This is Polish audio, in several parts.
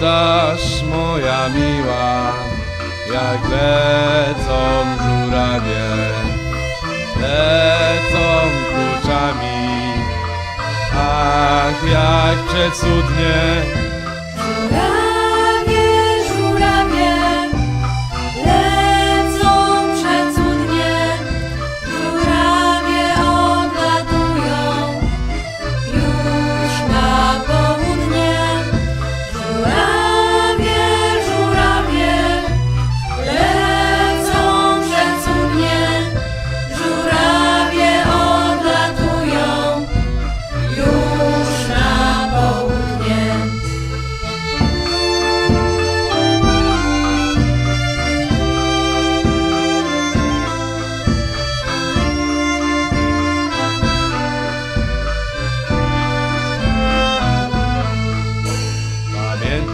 pytasz, moja miła, jak lecą żurawie, lecą kluczami. Ach, jak przecudnie! Tak.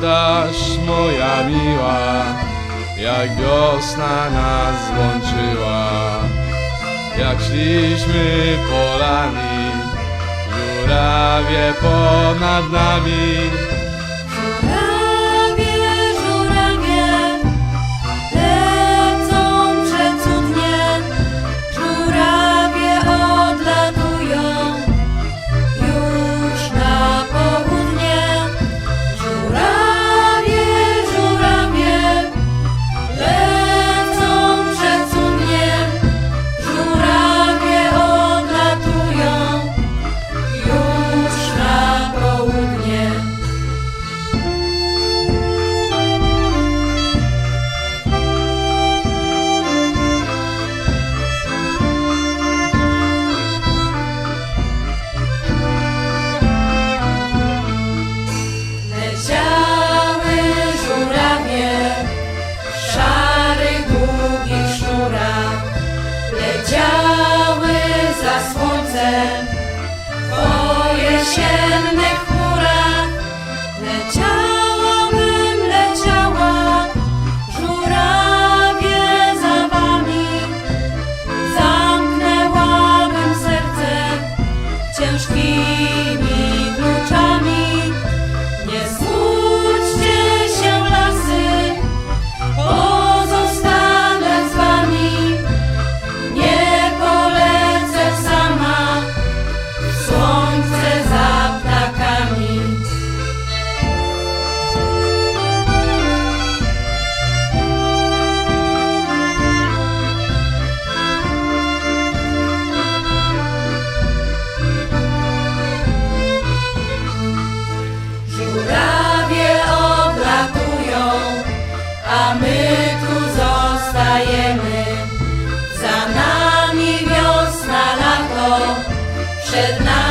padasz moja miła Jak wiosna nas złączyła. Jak szliśmy polami Żurawie ponad nami po jesiennych chmurach leciałabym, leciała, żurawie za wami. Zamknęłabym serce ciężkimi kluczami. przed nami.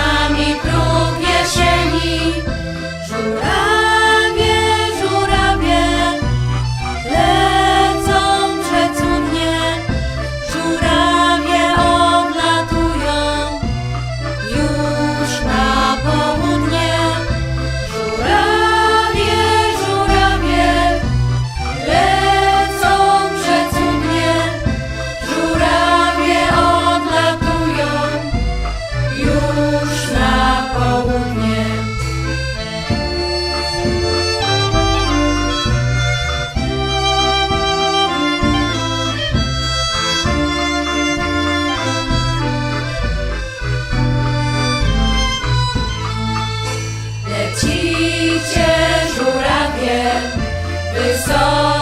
song.